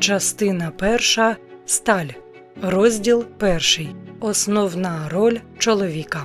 Частина перша Сталь. Розділ перший. Основна роль чоловіка.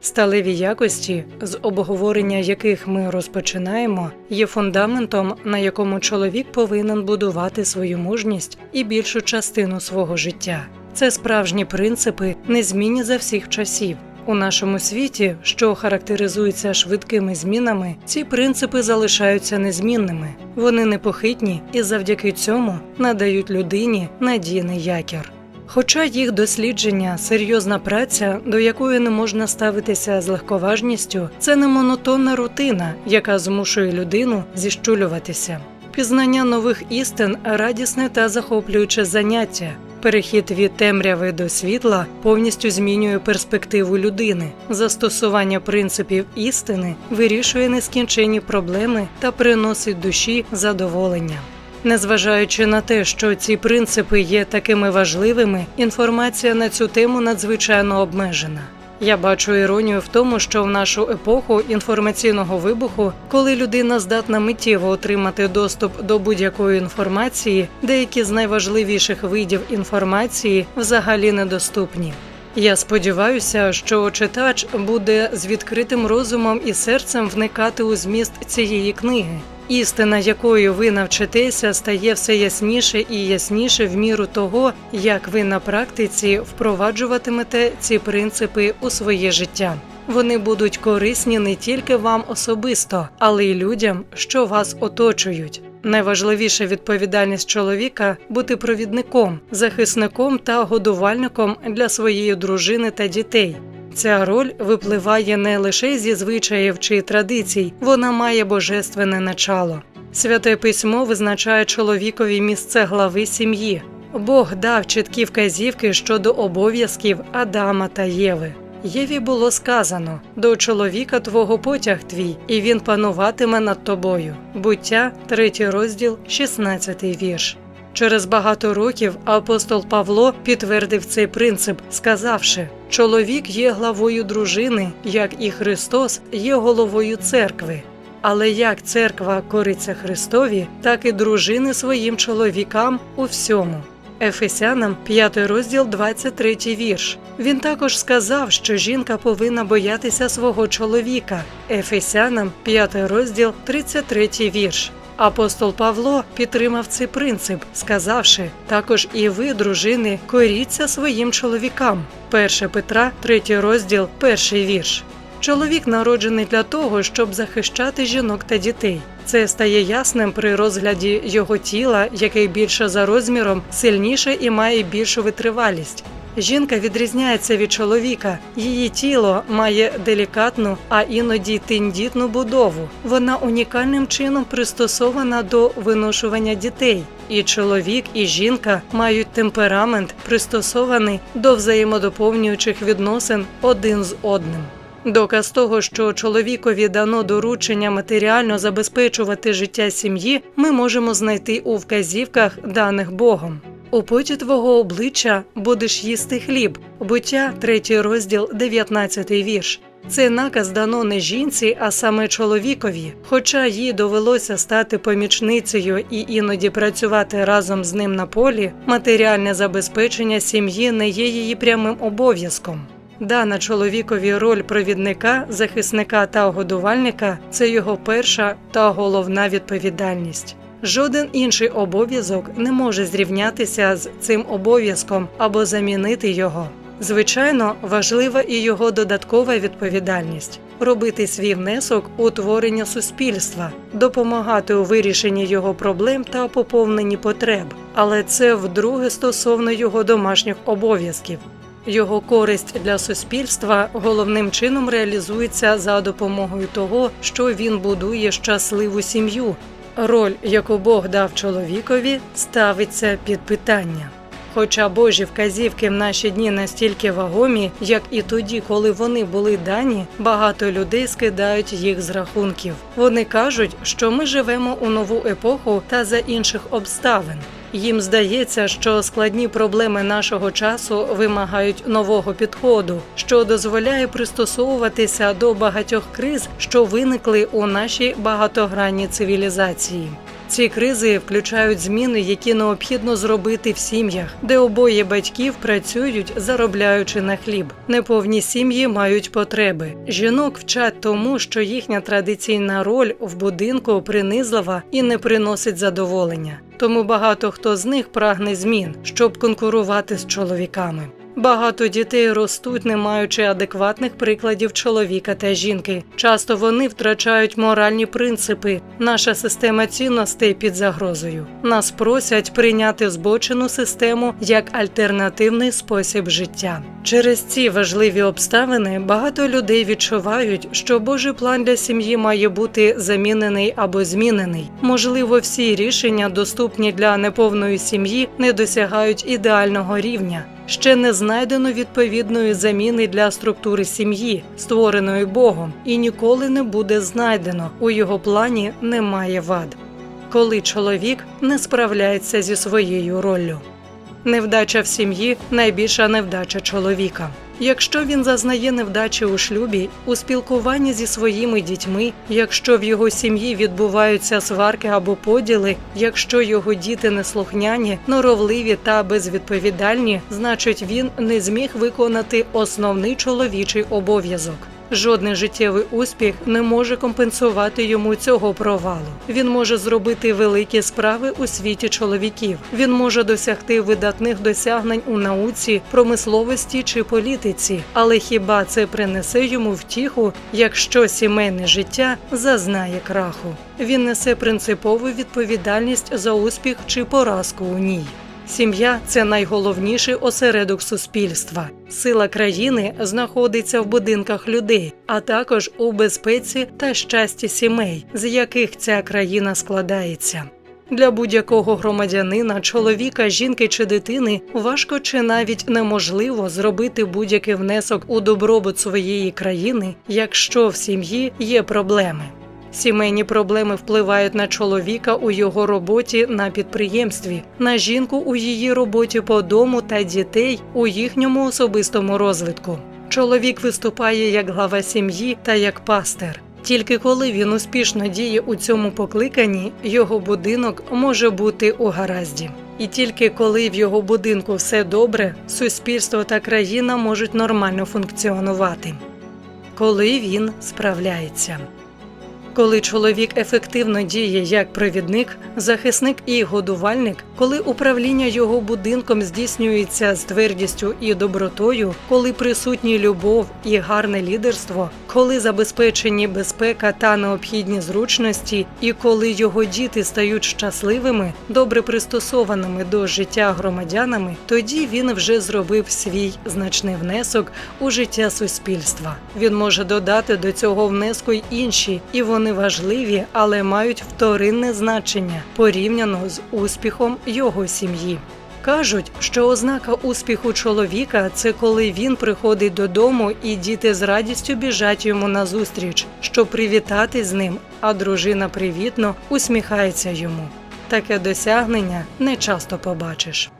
Сталеві якості, з обговорення яких ми розпочинаємо, є фундаментом, на якому чоловік повинен будувати свою мужність і більшу частину свого життя. Це справжні принципи, незмінні за всіх часів. У нашому світі, що характеризується швидкими змінами, ці принципи залишаються незмінними. Вони непохитні і завдяки цьому надають людині надійний якір. Хоча їх дослідження, серйозна праця, до якої не можна ставитися з легковажністю, це не монотонна рутина, яка змушує людину зіщулюватися. Пізнання нових істин радісне та захоплююче заняття. Перехід від темряви до світла повністю змінює перспективу людини. Застосування принципів істини вирішує нескінченні проблеми та приносить душі задоволення. Незважаючи на те, що ці принципи є такими важливими, інформація на цю тему надзвичайно обмежена. Я бачу іронію в тому, що в нашу епоху інформаційного вибуху, коли людина здатна миттєво отримати доступ до будь-якої інформації, деякі з найважливіших видів інформації взагалі недоступні. Я сподіваюся, що читач буде з відкритим розумом і серцем вникати у зміст цієї книги. Істина, якою ви навчитеся, стає все ясніше і ясніше в міру того, як ви на практиці впроваджуватимете ці принципи у своє життя. Вони будуть корисні не тільки вам особисто, але й людям, що вас оточують. Найважливіша відповідальність чоловіка бути провідником, захисником та годувальником для своєї дружини та дітей. Ця роль випливає не лише зі звичаїв чи традицій, вона має божественне начало. Святе письмо визначає чоловікові місце глави сім'ї. Бог дав чіткі вказівки щодо обов'язків Адама та Єви. Єві було сказано: до чоловіка твого потяг твій, і він пануватиме над тобою. Буття, 3 розділ, 16 вірш. Через багато років апостол Павло підтвердив цей принцип, сказавши: чоловік є главою дружини, як і Христос є головою церкви. Але як церква кориться Христові, так і дружини своїм чоловікам у всьому. Ефесянам 5 розділ 23 вірш. Він також сказав, що жінка повинна боятися свого чоловіка. Ефесянам 5 розділ 33 вірш. Апостол Павло підтримав цей принцип, сказавши: також і ви, дружини, коріться своїм чоловікам. 1 Петра, 3 розділ, 1 вірш. Чоловік народжений для того, щоб захищати жінок та дітей. Це стає ясним при розгляді його тіла, яке більше за розміром, сильніше і має більшу витривалість. Жінка відрізняється від чоловіка. Її тіло має делікатну, а іноді тендітну будову. Вона унікальним чином пристосована до виношування дітей. І чоловік, і жінка мають темперамент, пристосований до взаємодоповнюючих відносин один з одним. Доказ того, що чоловікові дано доручення матеріально забезпечувати життя сім'ї, ми можемо знайти у вказівках, даних Богом. У поті твого обличчя будеш їсти хліб, буття, 3 розділ, 19 вірш. Це наказ дано не жінці, а саме чоловікові. Хоча їй довелося стати помічницею і іноді працювати разом з ним на полі, матеріальне забезпечення сім'ї не є її прямим обов'язком. Дана чоловікові роль провідника, захисника та годувальника це його перша та головна відповідальність. Жоден інший обов'язок не може зрівнятися з цим обов'язком або замінити його. Звичайно, важлива і його додаткова відповідальність робити свій внесок у творення суспільства, допомагати у вирішенні його проблем та поповненні потреб, але це вдруге стосовно його домашніх обов'язків. Його користь для суспільства головним чином реалізується за допомогою того, що він будує щасливу сім'ю. Роль, яку Бог дав чоловікові, ставиться під питання. Хоча Божі вказівки в наші дні настільки вагомі, як і тоді, коли вони були дані, багато людей скидають їх з рахунків. Вони кажуть, що ми живемо у нову епоху та за інших обставин. Їм здається, що складні проблеми нашого часу вимагають нового підходу, що дозволяє пристосовуватися до багатьох криз, що виникли у нашій багатогранній цивілізації. Ці кризи включають зміни, які необхідно зробити в сім'ях, де обоє батьків працюють, заробляючи на хліб. Неповні сім'ї мають потреби. Жінок вчать тому, що їхня традиційна роль в будинку принизлива і не приносить задоволення. Тому багато хто з них прагне змін, щоб конкурувати з чоловіками. Багато дітей ростуть, не маючи адекватних прикладів чоловіка та жінки. Часто вони втрачають моральні принципи. Наша система цінностей під загрозою. Нас просять прийняти збочену систему як альтернативний спосіб життя. Через ці важливі обставини багато людей відчувають, що Божий план для сім'ї має бути замінений або змінений. Можливо, всі рішення, доступні для неповної сім'ї, не досягають ідеального рівня. Ще не знайдено відповідної заміни для структури сім'ї, створеної Богом, і ніколи не буде знайдено. У його плані немає вад. Коли чоловік не справляється зі своєю роллю. Невдача в сім'ї найбільша невдача чоловіка. Якщо він зазнає невдачі у шлюбі, у спілкуванні зі своїми дітьми, якщо в його сім'ї відбуваються сварки або поділи, якщо його діти неслухняні, норовливі та безвідповідальні, значить він не зміг виконати основний чоловічий обов'язок. Жодний життєвий успіх не може компенсувати йому цього провалу. Він може зробити великі справи у світі чоловіків. Він може досягти видатних досягнень у науці, промисловості чи політиці. Але хіба це принесе йому втіху, якщо сімейне життя зазнає краху? Він несе принципову відповідальність за успіх чи поразку у ній. Сім'я це найголовніший осередок суспільства. Сила країни знаходиться в будинках людей, а також у безпеці та щасті сімей, з яких ця країна складається. Для будь-якого громадянина, чоловіка, жінки чи дитини важко чи навіть неможливо зробити будь-який внесок у добробут своєї країни, якщо в сім'ї є проблеми. Сімейні проблеми впливають на чоловіка у його роботі на підприємстві, на жінку у її роботі по дому та дітей у їхньому особистому розвитку. Чоловік виступає як глава сім'ї та як пастир. Тільки коли він успішно діє у цьому покликанні, його будинок може бути у гаразді. І тільки коли в його будинку все добре, суспільство та країна можуть нормально функціонувати. Коли він справляється. Коли чоловік ефективно діє як провідник, захисник і годувальник, коли управління його будинком здійснюється з твердістю і добротою, коли присутні любов і гарне лідерство, коли забезпечені безпека та необхідні зручності, і коли його діти стають щасливими, добре пристосованими до життя громадянами, тоді він вже зробив свій значний внесок у життя суспільства. Він може додати до цього внеску й інші, і вони важливі, але мають вторинне значення порівняно з успіхом його сім'ї. Кажуть, що ознака успіху чоловіка це коли він приходить додому і діти з радістю біжать йому назустріч, щоб привітати з ним, а дружина привітно усміхається йому. Таке досягнення не часто побачиш.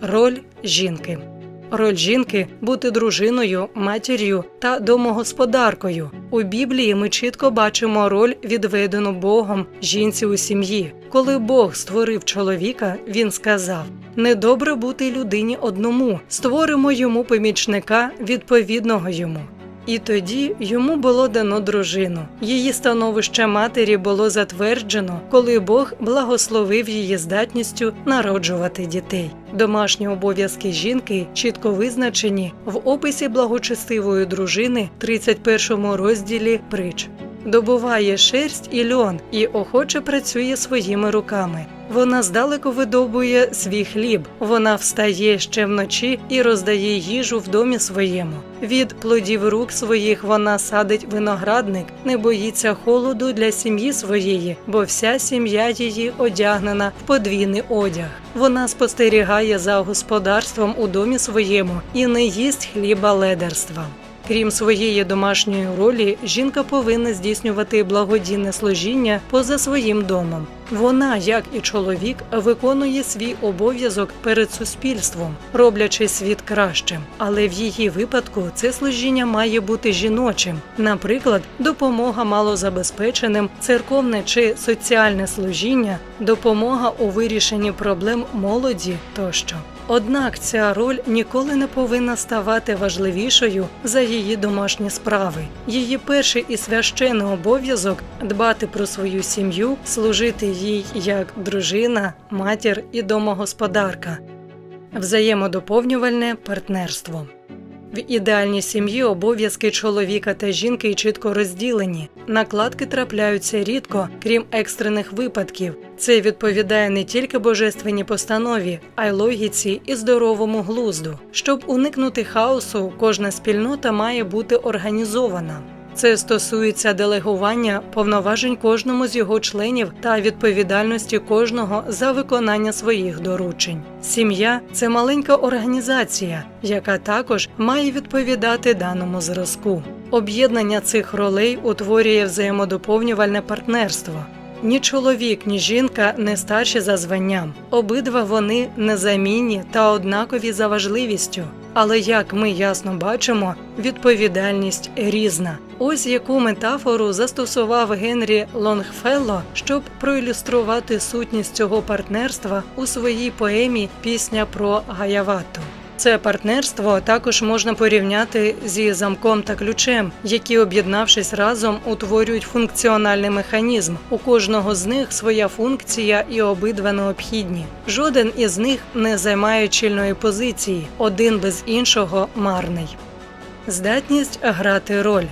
Роль жінки. Роль жінки бути дружиною, матір'ю та домогосподаркою. У Біблії ми чітко бачимо роль, відведену Богом жінці у сім'ї. Коли Бог створив чоловіка, він сказав: недобре бути людині одному, створимо йому помічника відповідного йому. І тоді йому було дано дружину. Її становище матері було затверджено, коли Бог благословив її здатністю народжувати дітей. Домашні обов'язки жінки чітко визначені в описі благочестивої дружини, 31 розділі притч. Добуває шерсть і льон і охоче працює своїми руками. Вона здалеку видобує свій хліб. Вона встає ще вночі і роздає їжу в домі своєму. Від плодів рук своїх вона садить виноградник, не боїться холоду для сім'ї своєї, бо вся сім'я її одягнена в подвійний одяг. Вона спостерігає за господарством у домі своєму і не їсть хліба ледерства. Крім своєї домашньої ролі, жінка повинна здійснювати благодійне служіння поза своїм домом. Вона, як і чоловік, виконує свій обов'язок перед суспільством, роблячи світ кращим. Але в її випадку це служіння має бути жіночим, наприклад, допомога малозабезпеченим, церковне чи соціальне служіння, допомога у вирішенні проблем молоді тощо. Однак ця роль ніколи не повинна ставати важливішою за її домашні справи. Її перший і священний обов'язок дбати про свою сім'ю, служити їй як дружина, матір і домогосподарка. Взаємодоповнювальне партнерство. В ідеальній сім'ї обов'язки чоловіка та жінки чітко розділені. Накладки трапляються рідко, крім екстрених випадків. Це відповідає не тільки божественній постанові, а й логіці і здоровому глузду. Щоб уникнути хаосу, кожна спільнота має бути організована. Це стосується делегування повноважень кожному з його членів та відповідальності кожного за виконання своїх доручень. Сім'я це маленька організація, яка також має відповідати даному зразку. Об'єднання цих ролей утворює взаємодоповнювальне партнерство. Ні чоловік, ні жінка не старші за званням. Обидва вони незамінні та однакові за важливістю. Але як ми ясно бачимо, відповідальність різна. Ось яку метафору застосував Генрі Лонгфелло, щоб проілюструвати сутність цього партнерства у своїй поемі Пісня про Гаявату. Це партнерство також можна порівняти зі замком та ключем, які, об'єднавшись разом, утворюють функціональний механізм. У кожного з них своя функція і обидва необхідні. Жоден із них не займає чільної позиції, один без іншого марний. Здатність грати роль.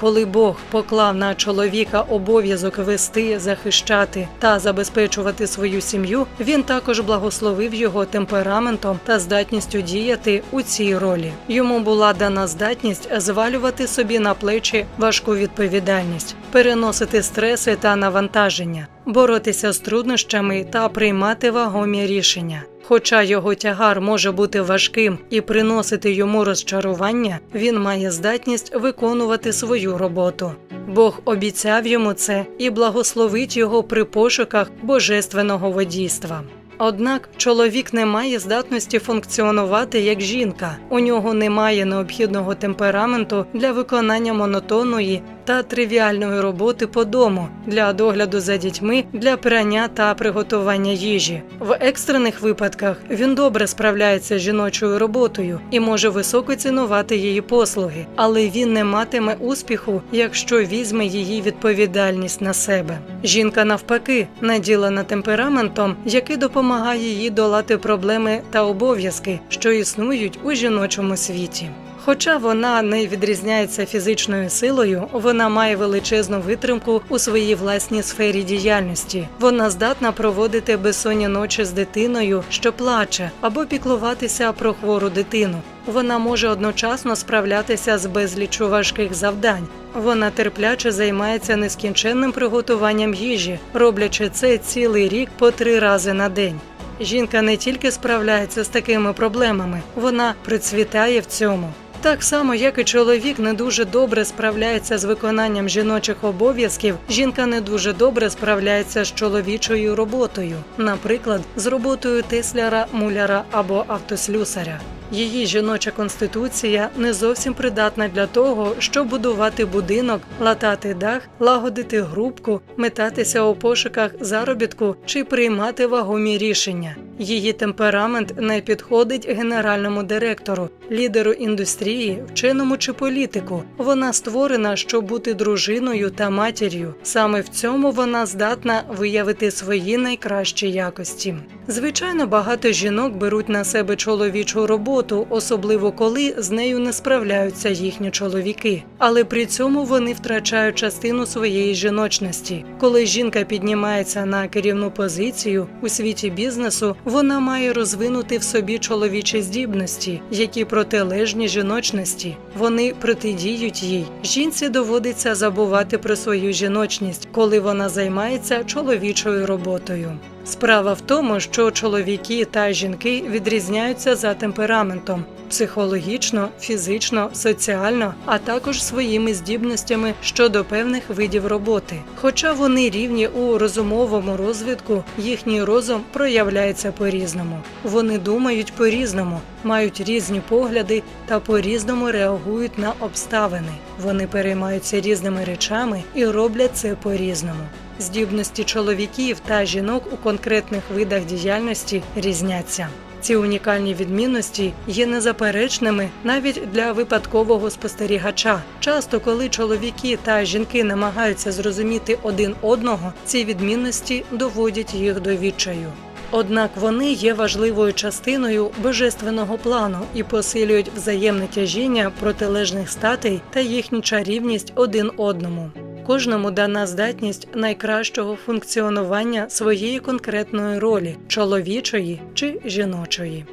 Коли Бог поклав на чоловіка обов'язок вести, захищати та забезпечувати свою сім'ю, він також благословив його темпераментом та здатністю діяти у цій ролі. Йому була дана здатність звалювати собі на плечі важку відповідальність, переносити стреси та навантаження, боротися з труднощами та приймати вагомі рішення. Хоча його тягар може бути важким і приносити йому розчарування, він має здатність виконувати свою роботу. Бог обіцяв йому це і благословить його при пошуках божественного водійства. Однак чоловік не має здатності функціонувати як жінка, у нього немає необхідного темпераменту для виконання монотонної та тривіальної роботи по дому, для догляду за дітьми, для прання та приготування їжі. В екстрених випадках він добре справляється з жіночою роботою і може високо цінувати її послуги, але він не матиме успіху, якщо візьме її відповідальність на себе. Жінка навпаки наділена темпераментом, який допомагає їй долати проблеми та обов'язки, що існують у жіночому світі. Хоча вона не відрізняється фізичною силою, вона має величезну витримку у своїй власній сфері діяльності. Вона здатна проводити безсонні ночі з дитиною, що плаче, або піклуватися про хвору дитину. Вона може одночасно справлятися з безлічу важких завдань. Вона терпляче займається нескінченним приготуванням їжі, роблячи це цілий рік по три рази на день. Жінка не тільки справляється з такими проблемами, вона процвітає в цьому. Так само, як і чоловік не дуже добре справляється з виконанням жіночих обов'язків, жінка не дуже добре справляється з чоловічою роботою, наприклад, з роботою тесляра, муляра або автослюсаря. Її жіноча конституція не зовсім придатна для того, щоб будувати будинок, латати дах, лагодити грубку, метатися у пошуках заробітку чи приймати вагомі рішення. Її темперамент не підходить генеральному директору, лідеру індустрії, вченому чи політику. Вона створена, щоб бути дружиною та матір'ю. Саме в цьому вона здатна виявити свої найкращі якості. Звичайно, багато жінок беруть на себе чоловічу роботу, особливо коли з нею не справляються їхні чоловіки. Але при цьому вони втрачають частину своєї жіночності. Коли жінка піднімається на керівну позицію у світі бізнесу, вона має розвинути в собі чоловічі здібності, які протилежні жіночності. Вони протидіють їй. Жінці доводиться забувати про свою жіночність, коли вона займається чоловічою роботою. Справа в тому, що чоловіки та жінки відрізняються за темпераментом психологічно, фізично, соціально, а також своїми здібностями щодо певних видів роботи. Хоча вони рівні у розумовому розвитку, їхній розум проявляється по-різному. Вони думають по-різному, мають різні погляди та по-різному реагують на обставини. Вони переймаються різними речами і роблять це по-різному. Здібності чоловіків та жінок у конкретних видах діяльності різняться. Ці унікальні відмінності є незаперечними навіть для випадкового спостерігача. Часто, коли чоловіки та жінки намагаються зрозуміти один одного, ці відмінності доводять їх до відчаю. Однак вони є важливою частиною божественного плану і посилюють взаємне тяжіння протилежних статей та їхню чарівність один одному. Кожному дана здатність найкращого функціонування своєї конкретної ролі чоловічої чи жіночої.